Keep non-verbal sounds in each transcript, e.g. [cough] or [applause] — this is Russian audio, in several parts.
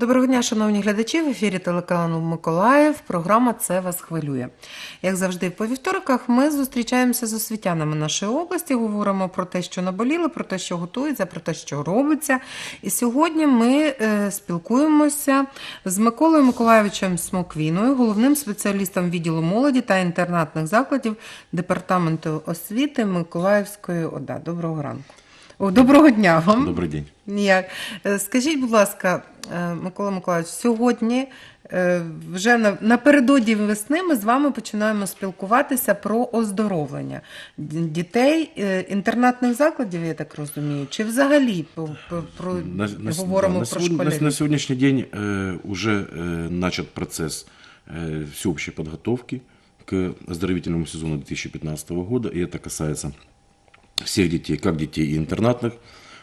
Доброго дня, шановні глядачі. В ефірі телеканалу Миколаїв. Програма Це вас хвилює. Як завжди, по вівторках ми зустрічаємося з освітянами нашої області, говоримо про те, що наболіло, про те, що готується, про те, що робиться. І сьогодні ми е, спілкуємося з Миколою Миколаєвичем Смоквіною, головним спеціалістом відділу молоді та інтернатних закладів департаменту освіти Миколаївської ОДА. Доброго ранку. О, доброго дня вам. Добрий день. Ніяк. Е, Скажіть, будь ласка, е, Микола Миколаївич, сьогодні е, вже на- напередодні весни ми з вами починаємо спілкуватися про оздоровлення д- дітей е, інтернатних закладів, я так розумію, чи взагалі по- по- про На, на- говоримо да, на про сегодня- на- школярів? на сегодняшний день э, уже э, начат процесс э, всеобщей подготовки к оздоровительному сезону 2015 года, и это касается Всех детей, как детей интернатных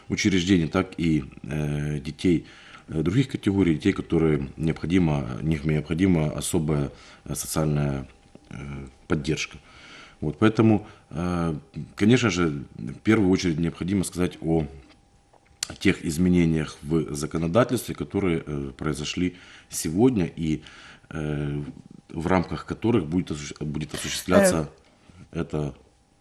учреждений, так и э, детей э, других категорий, детей, которые необходимо, них необходима особая э, социальная э, поддержка. Вот, поэтому, э, конечно же, в первую очередь необходимо сказать о тех изменениях в законодательстве, которые э, произошли сегодня и э, в рамках которых будет, осущ- будет осуществляться эта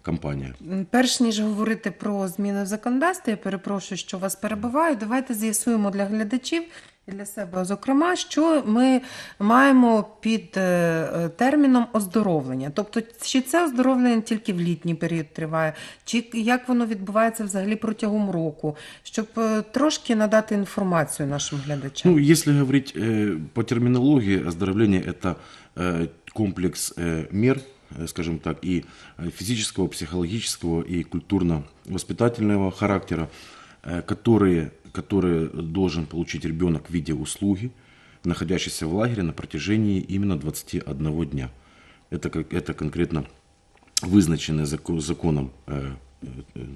кампания. М, Перш ніж говорити про зміни в законодавстві, я перепрошую, що вас перебиваю. Давайте з'ясуємо для глядачів і для себе, зокрема, що ми маємо під е, е, терміном оздоровлення. Тобто, чи це оздоровлення тільки в літній період триває, чи як воно відбувається взагалі протягом року, щоб е, трошки надати інформацію нашим глядачам. Ну, если говорить э, по терминологии, оздоровление – это э, комплекс э, мер, э, Скажем так, и э, физического, психологического и культурно-воспитательного характера, э, которые, которые должен получить ребенок в виде услуги, находящийся в лагере на протяжении именно 21 дня. Это, это конкретно вызначены зако- законом э, э,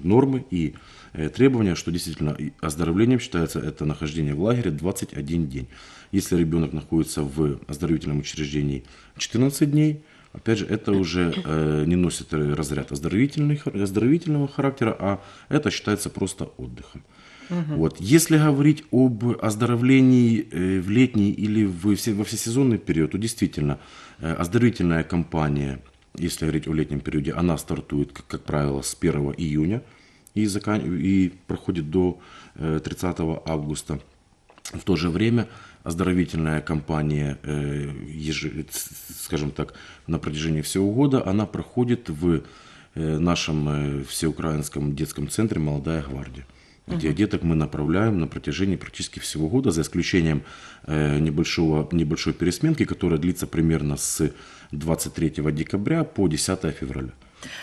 нормы и э, требования, что действительно оздоровлением считается это нахождение в лагере 21 день. Если ребенок находится в оздоровительном учреждении 14 дней, опять же, это уже э, не носит разряд оздоровительного характера, а это считается просто отдыхом. Вот. Если говорить об оздоровлении э, в летний или в все- во всесезонный период, то действительно э, оздоровительная кампания, если говорить о летнем периоде, она стартует, как, как правило, с 1 июня и, закан- и проходит до э, 30 августа. В то же время оздоровительная кампания, э, скажем так, на протяжении всего года, она проходит в э, нашем э, всеукраинском детском центре «Молодая гвардия», где деток мы направляем на протяжении практически всего года, за исключением э, небольшого, небольшой пересменки, которая длится примерно с 23 декабря по 10 февраля.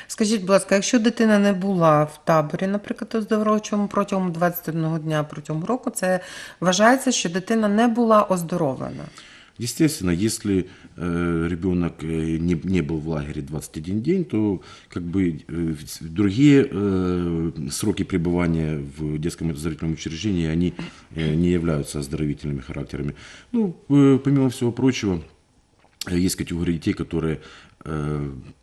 Скажіть, будь ласка, якщо дитина не була в таборі, наприклад, оздоровчому протягом 21 дня протягом року, це вважається, що дитина не була оздоровлена. Естественно, если э, ребенок э, не, не был в лагере 21 день, то как бы э, вс- другие э, сроки пребывания в детском оздоровительном учреждении, они э, не являются оздоровительными характерами. Ну, э, помимо всего прочего, э, есть категории детей, которые э,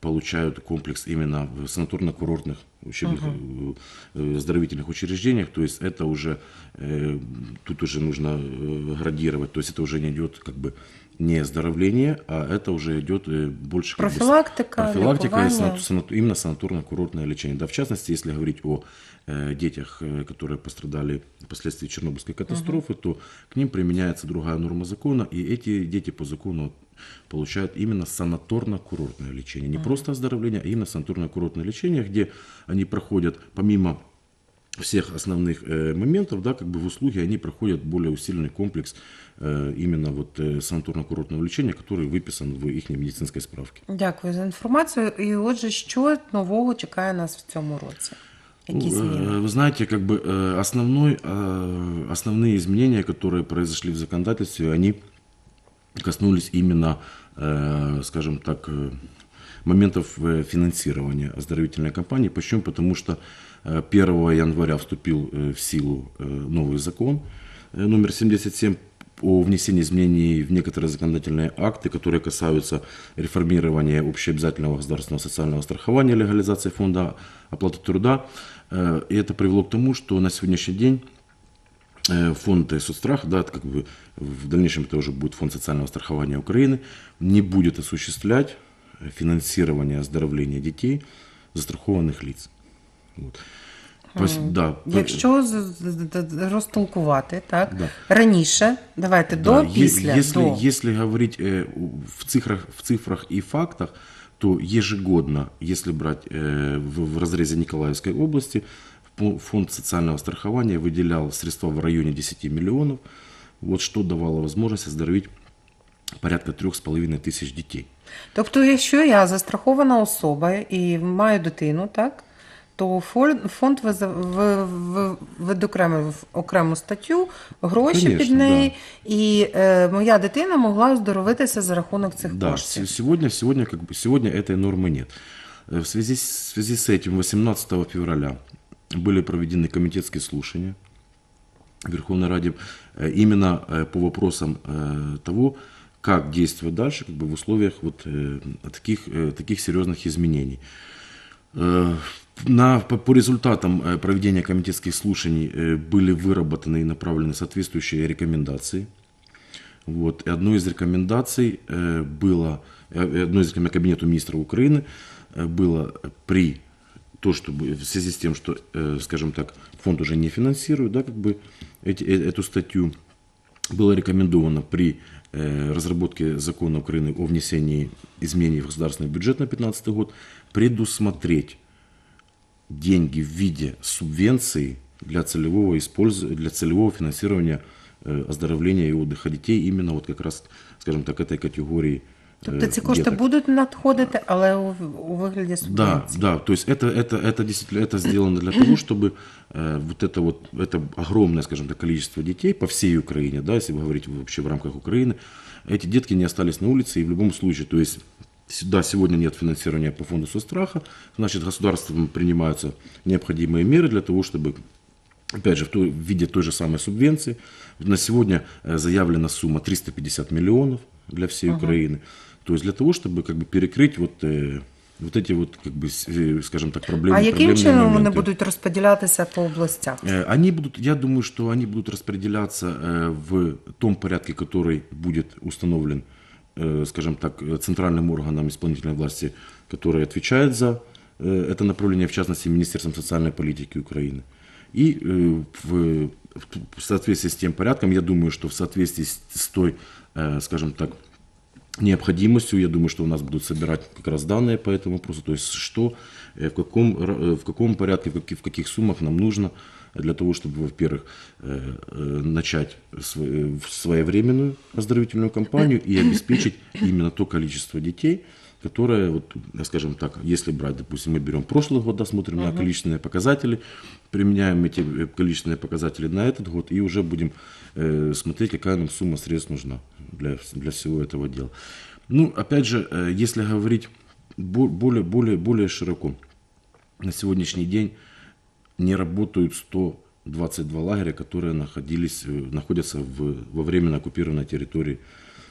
получают комплекс именно в санаторно-курортных учебных э, э, оздоровительных учреждениях. То есть это уже э, тут уже нужно э, градировать. То есть это уже не идет как бы не оздоровление, а это уже идет э, больше как бы с- Профилактика, профилактика и ликование. санат- санат- именно санаторно-курортное лечение. Да, в частности, если говорить о э, детях, э, которые пострадали впоследствии Чернобыльской катастрофы, то к ним применяется другая норма закона, и эти дети по закону получают именно санаторно-курортное лечение. Не просто оздоровление, а именно санаторно-курортное лечение, где они проходят помимо всех основных э, моментов, да, как бы в услуги они проходят более усиленный комплекс э, именно вот э, санаторно-курортного лечения, который выписан в их медицинской справке. Дякую за інформацію. І отже, що нового чекає нас в цьому році? Які Ну, зміни? э, Вы знаете, как бы э, основной, э, основные изменения, которые произошли в законодательстве, они коснулись именно, э, скажем так, э, моментов э, финансирования оздоровительной кампании. Почему? Потому что э, 1 января вступил э, в силу э, новый закон э, номер 77 о внесении изменений в некоторые законодательные акты, которые касаются реформирования общеобязательного государственного социального страхования, легализации фонда оплаты труда. Э, И это привело к тому, что на сегодняшний день э, фонд э, соцстрах, да, как бы в дальнейшем это уже будет фонд социального страхования Украины, не будет осуществлять финансирование оздоровления лиц. Вот. То есть, да, Якщо з- з- з- розтолкувати, так? Да. Раніше, давайте до, е- після, Если, до. если говорить э, в, цифрах, в цифрах и фактах, то ежегодно, если брать э, в, в разрезе Николаевской области, фо- фонд социального страхования выделял средства в районе 10 миллионов, вот что давало возможность оздоровить порядка трех с половиной тысяч детей. Тобто, якщо я застрахована особа і маю дитину, так? То фон- фонд виз- ви- ви- відокремив окрему статтю, гроші Конечно, під неї, і е, моя дитина могла оздоровитися за рахунок цих Да, коштів. се- сегодня, сегодня, как бы, сегодня этой нормы нет. Э, В связи, с- в связи с этим 18 февраля были проведены комитетские слушания в Верховной Раде э, именно э, по вопросам э, того, как действовать дальше как бы, в условиях вот, э, таких, э, таких серьезных изменений. Э, На, по, по результатам э, проведения комитетских слушаний э, были выработаны и направлены соответствующие рекомендации. Вот. И одной из рекомендаций э, было, э, одной из рекомендаций Кабинету министров Украины э, было при то, чтобы в связи с тем, что, э, скажем так, фонд уже не финансирует, да, как бы эти, э, эту статью, было рекомендовано при э, разработке закона Украины о внесении изменений в государственный бюджет на 2015 год предусмотреть деньги в виде субвенции для целевого, использования, для целевого финансирования э, оздоровления и отдыха детей именно вот как раз, скажем так, этой категории Тобто ці кошти деток. будуть надходити, але у, у вигляді Да, субвенцій. да, то есть это, это, это действительно это сделано для того, чтобы э, вот это вот это огромное, скажем так, количество детей по всей Украине, да, если вы говорите вообще в рамках Украины, эти детки не остались на улице и в любом случае, то есть с- да, сегодня нет финансирования по фонду соцстраха, значит, государством принимаются необходимые меры для того, чтобы опять же, в, той, в виде той же самой субвенции. На сегодня э, заявлена сумма 350 миллионов для всей Украины. То есть для того, чтобы как бы перекрыть вот, э, вот эти вот, как бы, с- э, скажем так, проблемы. А яким проблемные чином вони моменты. будуть розподілятися по областях? Э, Они будут, я думаю, что они будут распределяться э, в том порядке, который будет установлен, э, скажем так, э, центральным органом исполнительной власти, который отвечает за э, это направление, в частности, Министерством социальной политики Украины. И э, в, в соответствии с тем порядком, я думаю, что в соответствии с, с той, э, скажем так, необходимостью. Я думаю, что у нас будут собирать как раз данные по этому вопросу, то есть что, э, в каком, э, в каком порядке, в каких, в каких суммах нам нужно для того, чтобы, во-первых, э, э, начать св- э, своевременную оздоровительную кампанию и обеспечить именно то количество детей, которое, вот, э, скажем так, если брать, допустим, мы берем прошлый год, да, смотрим на количественные показатели, применяем эти э, количественные показатели на этот год и уже будем э, смотреть, какая нам сумма средств нужна для, для всего этого дела. Ну, опять же, э, если говорить бо- более, более, более широко, на сегодняшний день не работают 122 лагеря, которые находились, э, находятся в, во временно оккупированной территории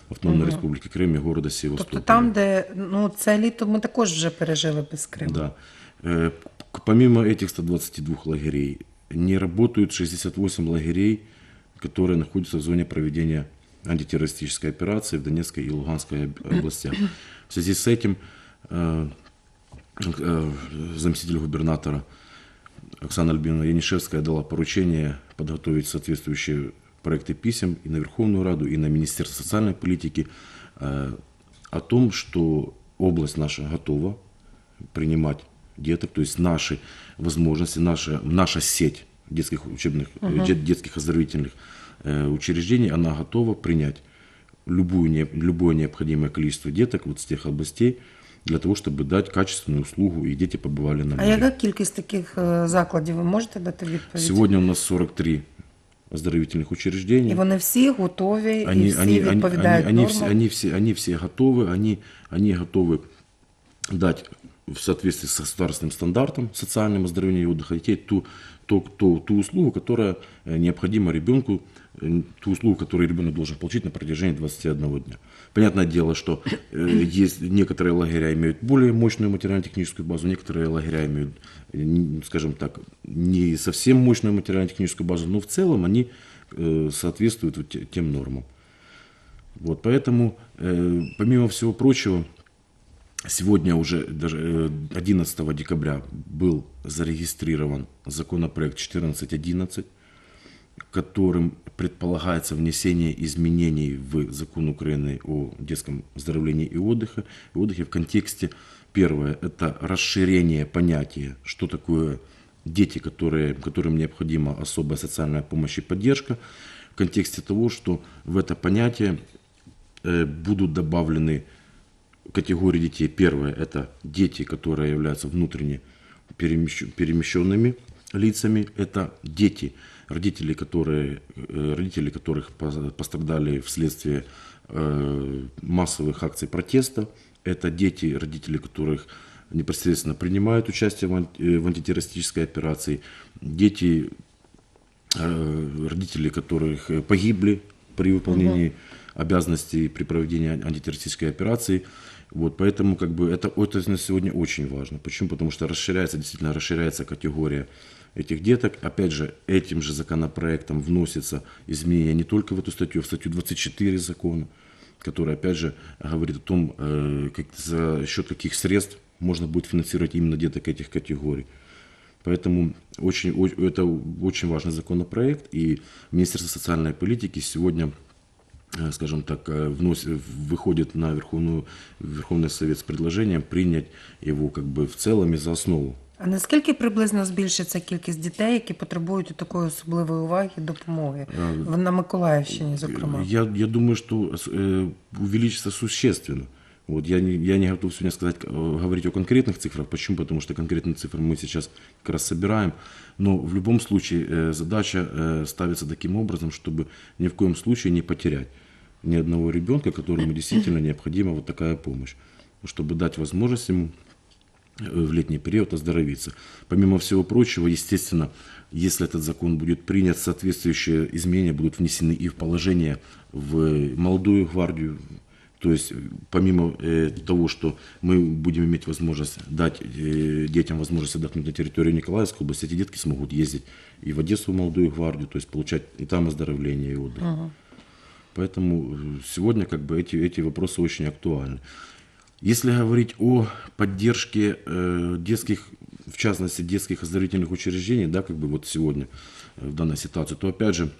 Автономной Республики Крым и города Севастополя. Тобто там, де ну це літо ми також вже пережили без Криму. Да. Э, Помимо этих 122 лагерей, не работают 68 лагерей, которые находятся в зоне проведения антитеррористической операции в Донецкой и Луганской об- областях. В связи с этим э, э, заместитель губернатора Оксана Альбиновна Янишевская дала поручение подготовить соответствующие проекты писем и на Верховную Раду, и на Министерство социальной политики э, о том, что область наша готова принимать деток, то есть наши возможности, наша, наша сеть детских учебных, дет- детских оздоровительных учреждений, она готова принять любую, не- любое необходимое количество деток вот с тех областей для того, чтобы дать качественную услугу, и дети побывали на А море. яка кількість таких е, закладів ви можете дати відповідь? Сегодня у нас 43 оздоровительных учреждений. І вони всі готові, і они, всі они, они, відповідають они, они, нормам? все, они, все, они все готовы, они, они готовы дать в соответствии с государственным стандартом социальным оздоровления и отдыха детей ту, ту, ту, ту услугу, которая э, необходима ребенку, э, ту услугу, которую ребенок должен получить на протяжении 21 дня. Понятное дело, что э, есть некоторые лагеря имеют более мощную материально-техническую базу, некоторые лагеря имеют, скажем так, не совсем мощную материально-техническую базу, но в целом они те- тем нормам. Вот, поэтому, помимо всего прочего, сегодня уже даже э, 11 декабря был зарегистрирован законопроект 1411, которым предполагается внесение изменений в закон Украины о детском оздоровлении и отдыхе, и отдыхе в контексте, первое, это расширение понятия, что такое дети, которые, которым необходима особая социальная помощь и поддержка, в контексте того, что в это понятие э, будут добавлены категории детей. Первое – это дети, которые являются внутренне перемещ- перемещенными лицами. Это дети, родители, которые, э, родители которых пос- пострадали вследствие э, массовых акций протеста. Это дети, родители которых непосредственно принимают участие в э, антитеррористической операции. Дети, родители которых погибли при выполнении обязанностей при проведении ан- антитеррористической операции. Вот, поэтому как бы это, это на сегодня очень важно. Почему? Потому что расширяется, действительно расширяется категория этих деток. Опять же, этим же законопроектом вносится изменения не только в эту статью, а в статью 24 закона, которая, опять же, говорит о том, э, как, за счет каких средств можно будет финансировать именно деток этих категорий. Поэтому очень, это очень важный законопроект, и Министерство социальной политики сегодня, скажем так, э, вносит, выходит на Верховную, Верховный Совет с предложением принять его как бы в целом и за основу. А наскільки приблизно збільшиться кількість дітей, які потребують такої особливої уваги і допомоги? В- На Миколаївщині, зокрема. Я, я думаю, что э, увеличится существенно. Вот я, не, я не готов сегодня сказать, э, говорить о конкретных цифрах. Почему? Потому что конкретные цифры мы сейчас как раз собираем. Но в любом случае э, задача э, ставится таким образом, чтобы ни в коем случае не потерять ни одного ребенка, которому действительно необходима вот такая помощь. Чтобы дать возможность ему э, в летний период оздоровиться. Помимо всего прочего, естественно, если этот закон будет принят, соответствующие изменения будут внесены и в положение в молодую гвардию. То есть, э, помимо э, того, что мы будем иметь возможность дать э, детям возможность отдохнуть на территории Николаевской области, эти детки смогут ездить и в Одессу в молодую гвардию, то есть получать и там оздоровление и отдых. Поэтому э, сегодня как бы эти, эти вопросы очень актуальны. Если говорить о поддержке э, детских, в частности, детских оздоровительных учреждений, да, как бы вот сегодня э, в данной ситуации, то опять же,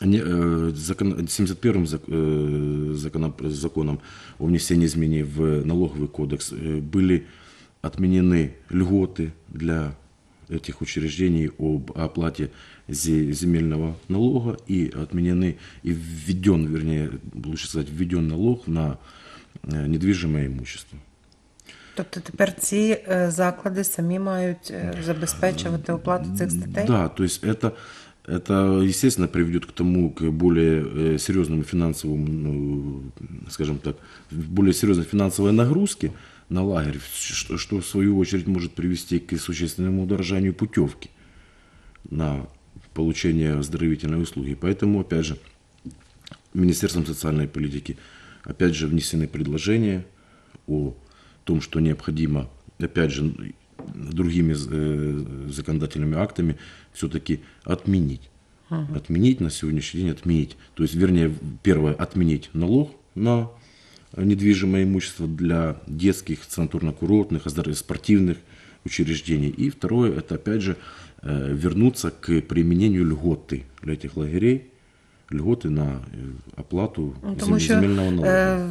э, закон- 71-м зак- э, законом, законом о внесении изменений в налоговый кодекс были отменены льготы для этих учреждений об оплате зе- земельного налога и отменены и введен, вернее, лучше сказать, введен налог на э, недвижимое имущество. Тобто тепер ці е, заклади самі мають е, забезпечувати оплату цих статей? Да, то есть это, это естественно, приведет к тому, к более э, серьезному финансовому, ну, скажем так, более серьезной финансовой нагрузке на лагерь, что, в свою очередь может привести к существенному удорожанию путевки на получение оздоровительной услуги. Поэтому, опять же, Министерством социальной политики опять же внесены предложения о том, что необходимо, опять же, другими э, законодательными актами все-таки отменить. Отменить на сегодняшний день, отменить. То есть, вернее, первое, отменить налог на недвижимое имущество для детских, санаторно-курортных, оздор- спортивных учреждений. И второе, это опять же э, вернуться к применению льготы для этих лагерей, льготи на е, оплату Ну, зем- Тому що земельного налогу. е,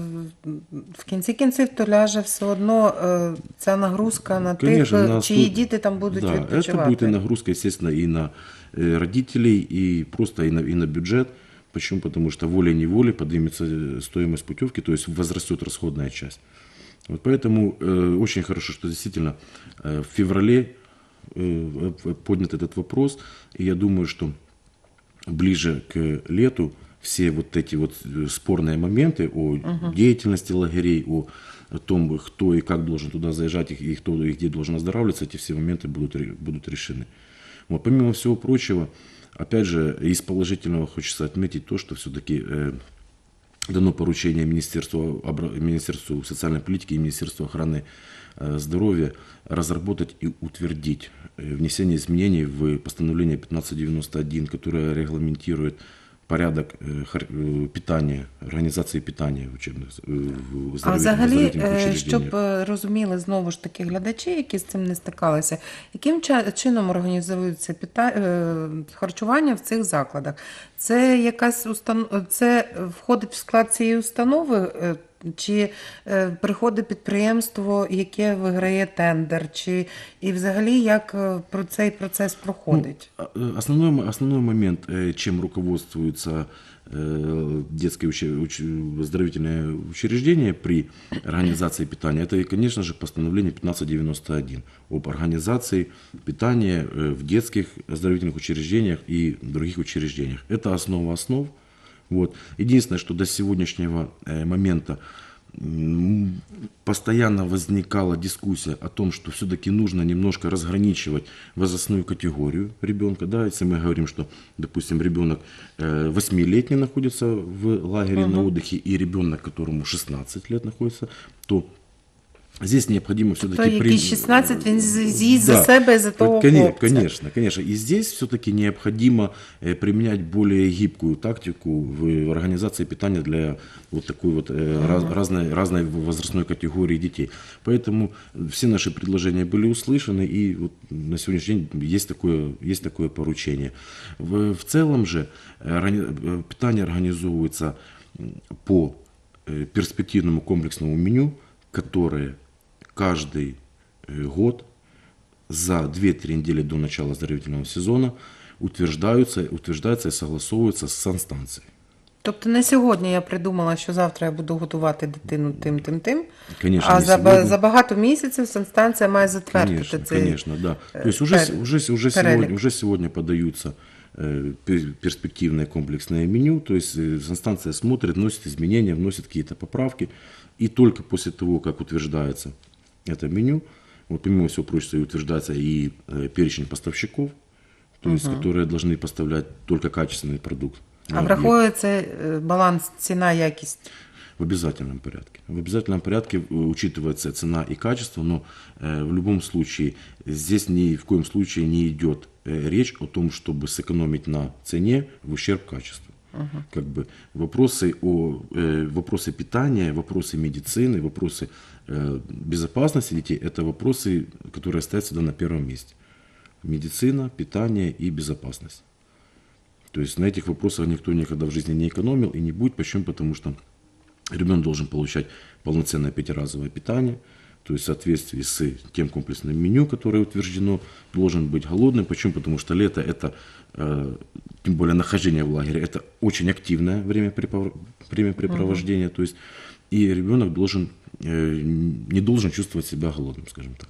в кінці кінців то ляже все одно е, ця нагрузка на Конечно, тих, на чиї сто- діти там будуть да, відпочивати. Это будет и нагрузка, естественно, и на э, родителей, и просто и на, и на бюджет. Почему? Потому что волей-неволей поднимется э, стоимость путевки, то есть возрастет расходная часть. Вот поэтому э, очень хорошо, что действительно э, в феврале э, э, поднят этот вопрос. И я думаю, что ближе к лету все вот эти вот э, спорные моменты о деятельности лагерей, о, о том, кто и как должен туда заезжать, и кто и где должен оздоравливаться, эти все моменты будут, будут решены. Вот, помимо всего прочего, опять же, из положительного хочется отметить то, что все-таки дано поручение Министерству, Министерству социальной политики и Министерству охраны э, здоровья разработать и утвердить э, внесение изменений в постановление 1591, которое регламентирует порядок э, хар- э, питания, организации питания в учебных э, в А здорові- взагалі, оздоровительных е, учреждениях. щоб е, розуміли знову ж таки глядачі, які з цим не стикалися, яким ча- чином організується пита... е, харчування в цих закладах? Це якась устан... це входить в склад цієї установи, е, чи е, приходить підприємство, яке виграє тендер, чи і взагалі як е, про цей процес проходить? А, э, Основной, мо- основной момент, э, чем руководствуется э, детское уче- уч- оздоровительное учреждение при организации питания, это, и, конечно же, постановление 1591 об организации питания э, в детских оздоровительных учреждениях и других учреждениях. Это основа основ. Вот. Единственное, что до сегодняшнего э, момента постоянно возникала дискуссия о том, что все-таки нужно немножко разграничивать возрастную категорию ребенка. Да, если мы говорим, что, допустим, ребенок 8-летний находится в лагере на отдыхе и ребенок, которому 16 лет находится, то здесь необходимо То все-таки... якісь 16 він з- з'їсть за Да. себе і за того Коне- хлопця. Конечно, конечно. И здесь все-таки необходимо э, применять более гибкую тактику в организации питания для вот такой вот э, раз- разной, разной возрастной категории детей. Поэтому все наши предложения были услышаны, и вот на сегодняшний день есть такое, есть такое поручение. В, в целом же э, органи- э, питание организовывается м, по э, перспективному комплексному меню, которое каждый э, год за 2-3 недели до начала оздоровительного сезона утверждаются, утверждаются и согласовываются с санстанцией. Тобто не сьогодні я придумала, що завтра я буду готувати дитину тим, тим, тим. Конечно, а не за, ба- сегодня. за багато місяців санстанція має затвердити Конечно, цей. конечно, да. э, То есть уже, с- пер- уже, с- уже, перелик. сегодня, уже сегодня подаются э, пер- перспективное комплексное меню, то есть э, санстанция смотрит, вносит изменения, вносит какие-то поправки, и только после того, как утверждается это меню, вот помимо всего прочего и утверждается и э, перечень поставщиков, то есть которые должны поставлять только качественный продукт. А на объект. враховується е, баланс ціна, якість. В обязательном порядке. В обязательном порядке э, учитывается цена и качество, но э, в любом случае здесь ни в коем случае не идет э, речь о том, чтобы сэкономить на цене в ущерб качеству. Как бы вопросы о э, вопросы питания, вопросы медицины, вопросы э, безопасности детей это вопросы, которые стоят всегда на первом месте. Медицина, питание и безопасность. То есть на этих вопросах никто никогда в жизни не экономил и не будет. Почему? Потому что ребенок должен получать полноценное пятиразовое питание, то есть в соответствии с тем комплексным меню, которое утверждено, должен быть голодным. Почему? Потому что лето это, э, тем более нахождение в лагере, это очень активное времяпрепов- времяпрепровождение. То есть и ребенок должен, э, не должен чувствовать себя голодным, скажем так.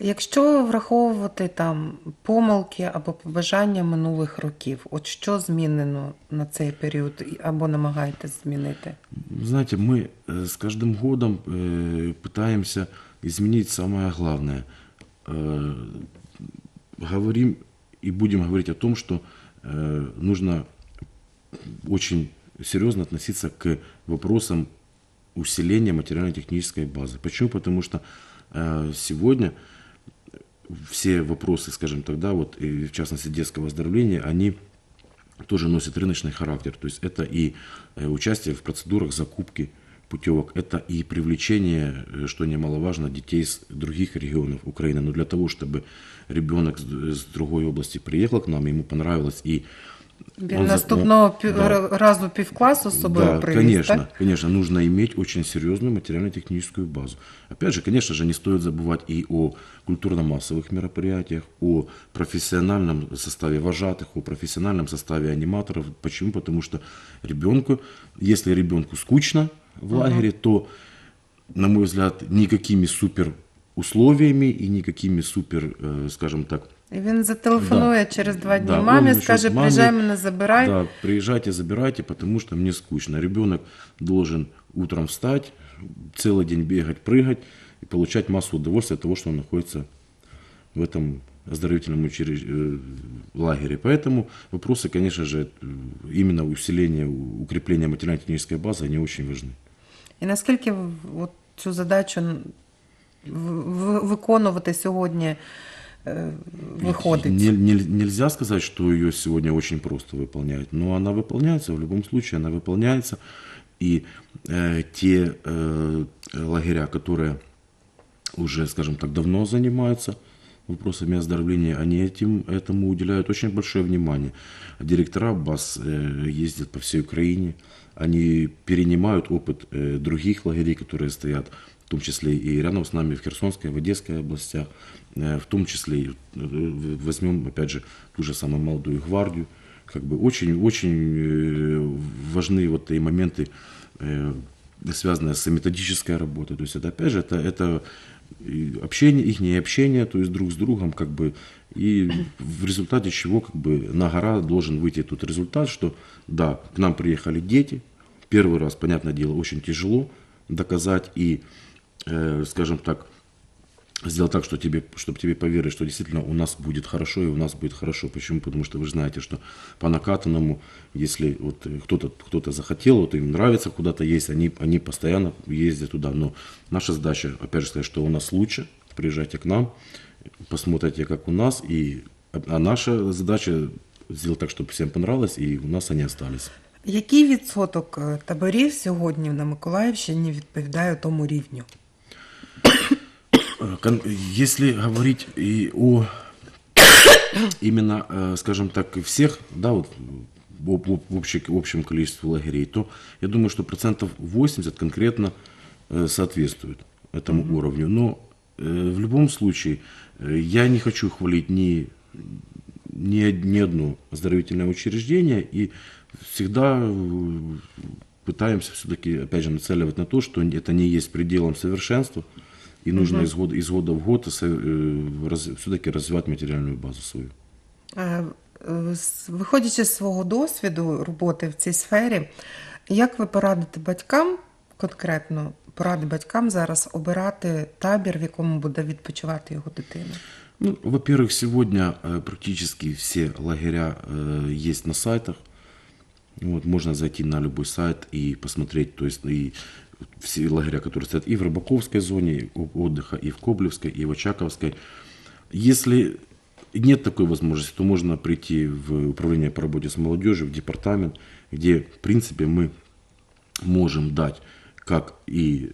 Якщо враховувати там помилки або побажання минулих років, от що змінено на цей період і- або намагаєтесь змінити? Знаете, мы э, с каждым годом э, пытаемся изменить самое главное. Э, Говорим и будем говорить о том, что нужно очень серьезно относиться к вопросам усиления материально-технической базы. Почему? Потому что сегодня все вопросы, скажем так, да, вот, и в частности детского оздоровления, они тоже носят рыночный характер. То есть это и э, участие в процедурах закупки путевок, это и привлечение, э, что немаловажно, детей с других регионов Украины. Но для того, чтобы ребенок с другой области приехал к нам, ему понравилось и Він он за- наступного он- пів- да. ра- разу півкласу з собою Да, привіз, конечно, так? конечно, нужно иметь очень серьезную материально-техническую базу. Опять же, конечно же, не стоит забывать и о культурно-массовых мероприятиях, о профессиональном составе вожатых, о профессиональном составе аниматоров. Почему? Потому что ребенку, если ребенку скучно в лагере, то, на мой взгляд, никакими супер условиями и никакими супер, э, скажем так, І він зателефонує Да. через два дні Да, мамі, он скаже, насчет мамы, приїжджай мене забирай. Да, приезжайте, забирайте, потому что мне скучно. Ребенок должен утром встать, целый день бегать, прыгать и получать массу удовольствия от того, что он находится в этом оздоровительном учреж- э, лагере. Поэтому вопросы, конечно же, э, именно усиления, укрепления материально-технической базы, они очень важны. І наскільки в- от цю задачу в- в- виконувати сьогодні Не- не- нельзя сказать, что ее сегодня очень просто выполняют, но она выполняется, в любом случае она выполняется. И э, те э, лагеря, которые уже, скажем так, давно занимаются вопросами оздоровления, они этим, этому уделяют очень большое внимание. Директора баз э, ездят по всей Украине, они перенимают опыт э, других лагерей, которые стоят, в том числе и рядом с нами в Херсонской, в Одесской областях, э, в том числе и, э, возьмем, опять же, ту же самую молодую гвардию. Как бы очень, очень э, важны вот и моменты, связанные с методической работой. То есть это, опять же, это, это общение, их общение, то есть друг с другом, как бы, и в результате чего, как бы, на гора должен выйти тот результат, что, да, к нам приехали дети, первый раз, понятное дело, очень тяжело доказать и, э, скажем так, сделать так, что тебе, чтобы тебе поверили, что действительно у нас будет хорошо и у нас будет хорошо. Почему? Потому что вы же знаете, что по накатанному, если вот э, кто-то кто захотел, вот им нравится куда-то есть, они, они постоянно ездят туда. Но наша задача, опять же, сказать, что у нас лучше, приезжайте к нам, посмотрите, как у нас, и, а наша задача сделать так, чтобы всем понравилось, и у нас они остались. Який відсоток е, таборів сьогодні на Миколаївщині відповідає тому рівню? Э, Если говорить и о именно, э, скажем так, всех, да, вот в, об- в общем количестве лагерей, то я думаю, что процентов 80 конкретно э, соответствует этому уровню. Но в любом случае я не хочу хвалить ни, ни, ни одно оздоровительное учреждение и всегда пытаемся все-таки, опять же, нацеливать на то, что это не есть пределом совершенства, и нужно из, года, из года в год все-таки развивать материальную базу свою. Е, е, з- Виходячи з свого досвіду роботи в цій сфері, як ви порадите батькам конкретно поради батькам зараз обирати табір, в якому буде відпочивати його дитина? Ну, во-первых, сегодня э, практически все лагеря э, есть на сайтах. Вот, можно зайти на любой сайт и посмотреть, то есть и все лагеря, которые стоят и в Рыбаковской зоне отдыха, и в Коблевской, и в Очаковской. Если нет такой возможности, то можно прийти в управление по работе с молодежью, в департамент, где, в принципе, мы можем дать как и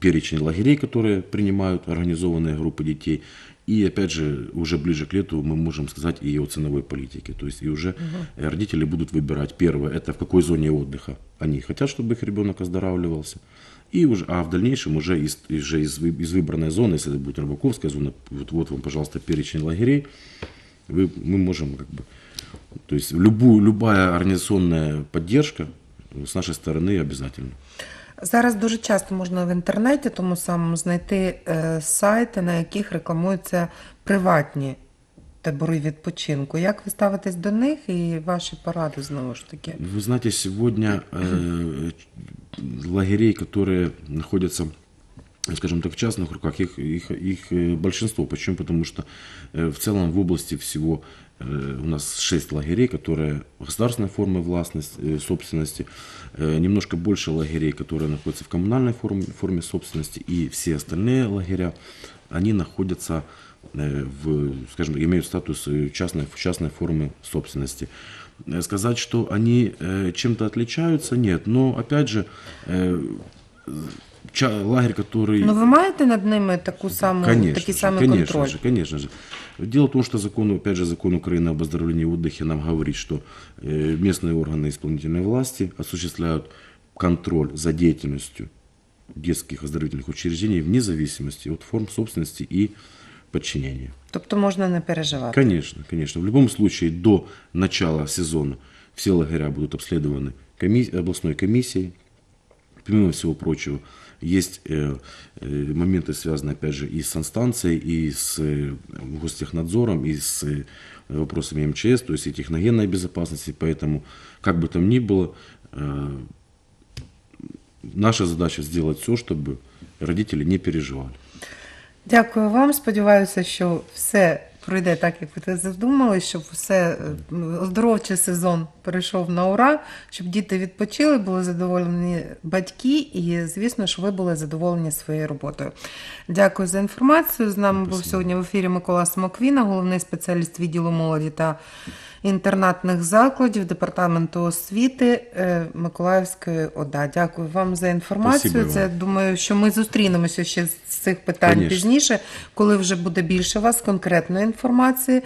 перечень лагерей, которые принимают организованные группы детей. И опять же, уже ближе к лету мы можем сказать и о ценовой политике. То есть и уже э, родители будут выбирать. Первое, это в какой зоне отдыха они хотят, чтобы их ребенок оздоравливался. И уже, а в дальнейшем уже из, уже из, из выбранной зоны, если это будет Рыбаковская зона, вот, вот вам, пожалуйста, перечень лагерей, вы, мы можем как бы, то есть любую, любая организационная поддержка с нашей стороны обязательно. Зараз дуже часто можна в інтернеті тому самому знайти е, сайти, на яких рекламуються приватні табори відпочинку. Як ви ставитесь до них і ваші поради знову ж таки? Вы знаете, сегодня э, лагерей, которые находятся, скажем так, в частных руках, их, их, их э, большинство. Почему? Потому что э, в целом в области всего э, у нас 6 лагерей, которые государственной формы властности, собственности, немножко больше лагерей, которые находятся в коммунальной форме, форме собственности, и все остальные лагеря, они находятся в, скажем, имеют статус частной, частной формы собственности. Сказать, что они чем-то отличаются, нет. Но опять же, лагерь, который... Ну ви маєте над ними таку саму, Конечно такий же, самий конечно контроль? же, конечно же. Дело в том, что закон, опять же, закон Украины об оздоровлении и отдыхе нам говорит, что э, местные органы исполнительной власти осуществляют контроль за деятельностью детских оздоровительных учреждений вне зависимости от форм собственности и подчинения. Тобто можна не переживати. Конечно, конечно. В любом случае, до начала сезона все лагеря будут обследованы коми- областной комиссией. Помимо всего прочего, есть э, э, моменты, связанные, опять же, и с санстанцией, и с э, гостехнадзором, и с вопросами МЧС, то есть и техногенной безопасности. Поэтому, как бы там ни было, наша задача сделать все, чтобы родители не переживали. Дякую вам. Сподіваюся, що все пройде так, як ви задумали, щоб все е, оздоровчий сезон перейшов на ура, щоб діти відпочили, були задоволені батьки, і, звісно ж, ви були задоволені своєю роботою. Дякую за інформацію. З нами був сьогодні в ефірі Микола Смоквіна, головний спеціаліст відділу молоді та інтернатних закладів департаменту освіти е, Миколаївської ОДА. Дякую вам за інформацію. Спасибо Це вам. думаю, що ми зустрінемося ще з цих питань Конечно. пізніше, коли вже буде більше вас конкретної інформації.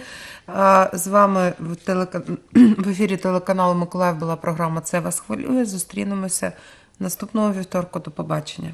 А з вами в, телека... [clears throat] в ефірі телеканалу Миколаїв була програма Це вас хвилює. Зустрінемося наступного вівторку. До побачення.